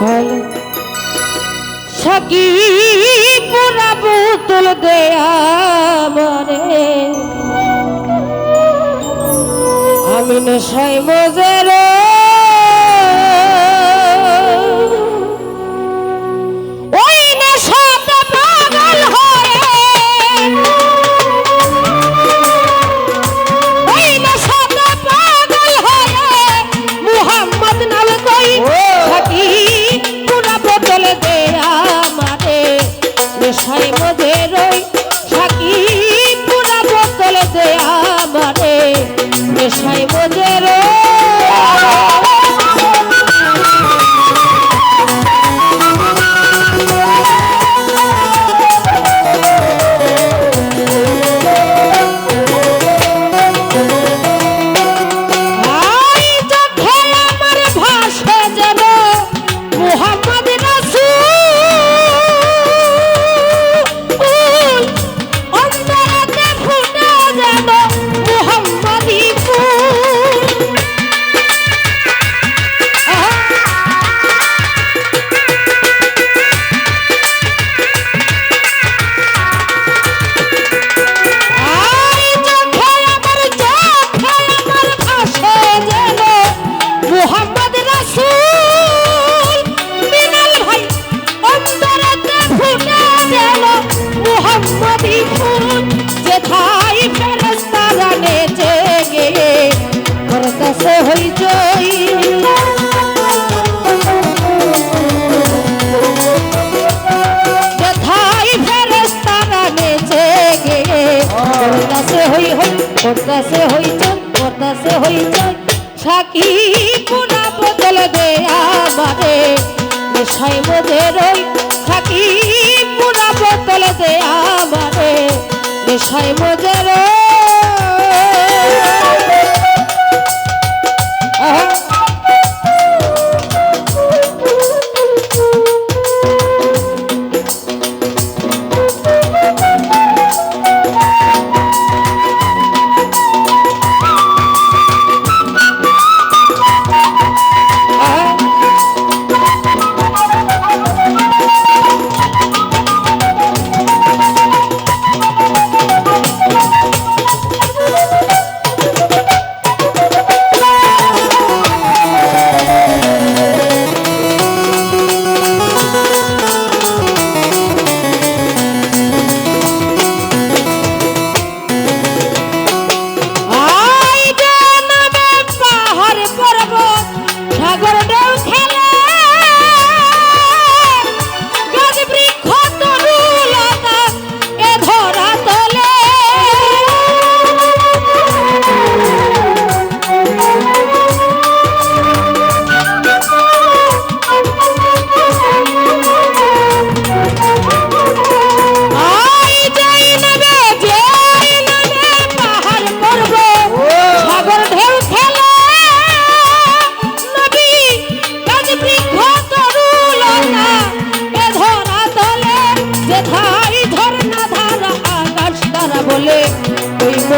ভালো সখী পুরা পুতুল দেয়া বরে। আমি নয় মজের করতাছে হই হই করতাছে হই চই করতাছে হই চই সাকি পুনা বদল দে আমারে নেশাই মধ্যে রই সাকি পুনা বদল দে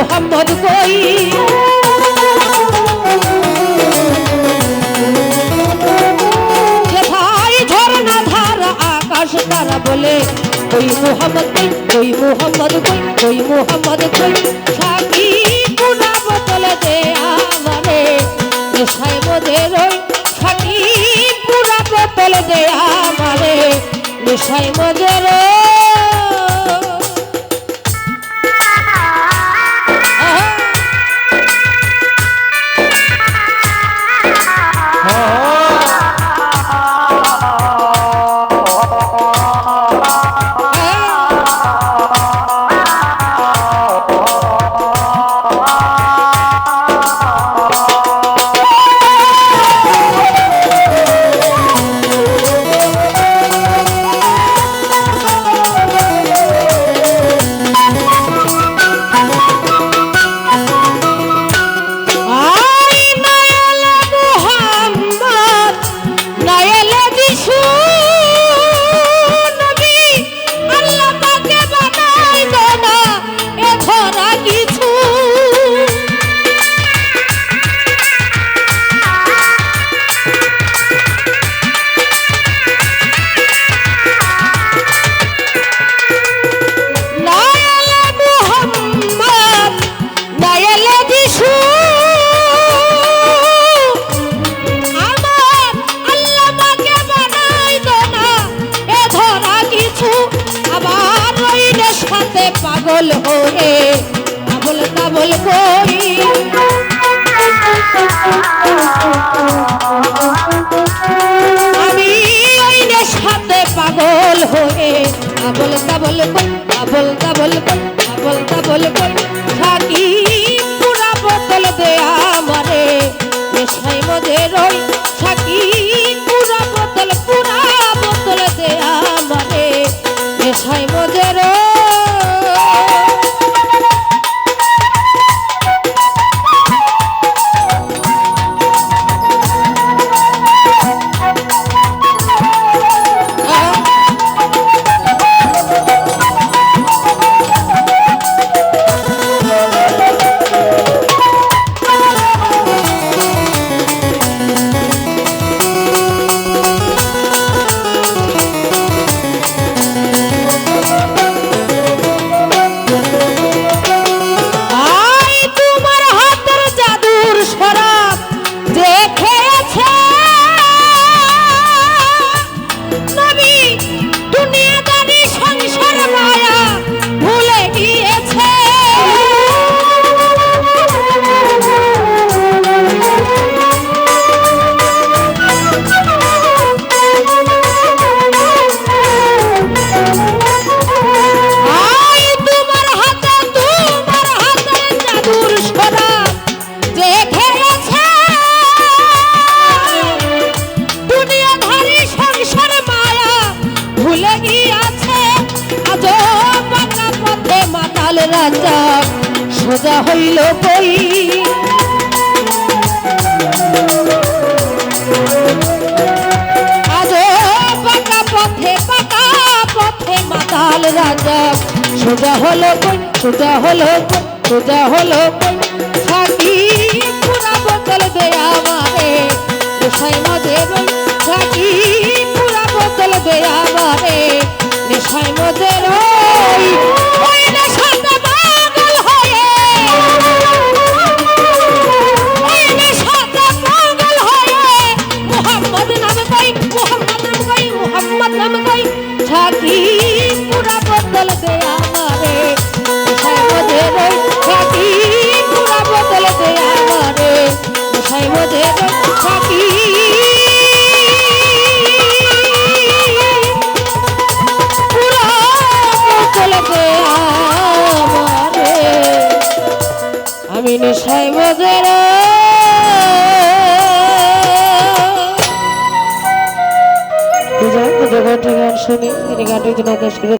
মোহাম্মদ কই যেথাই ঝর্ণা ধারা আকাশ তারা বলে, ওই মোহাম্মদ কই ওই মোহাম্মদ কই ওই মোহাম্মদ কই সাকি পুনা বোতল দে আমারে, নেশায় মধ্যে রই। সাকি পুনা বোতল দে আমারে, নেশায় মধ্যে আবল তাবল করি। আমি ওই সাথে পাগল হয়ে আবল তাবল আবল তাবল আবল তাবল করি। রাজা, সোজা হইল বই। রাজা। সোজা হলো কই সোজা হলো কই সোজা হলো কই থাকি পুরা বোতল দে আমারে নেশাই মজে রই থাকি পুরা বোতল দে আমারে নেশাই মজে থাকি পুরা বদল দে শুনি তিনি গানটির জন্য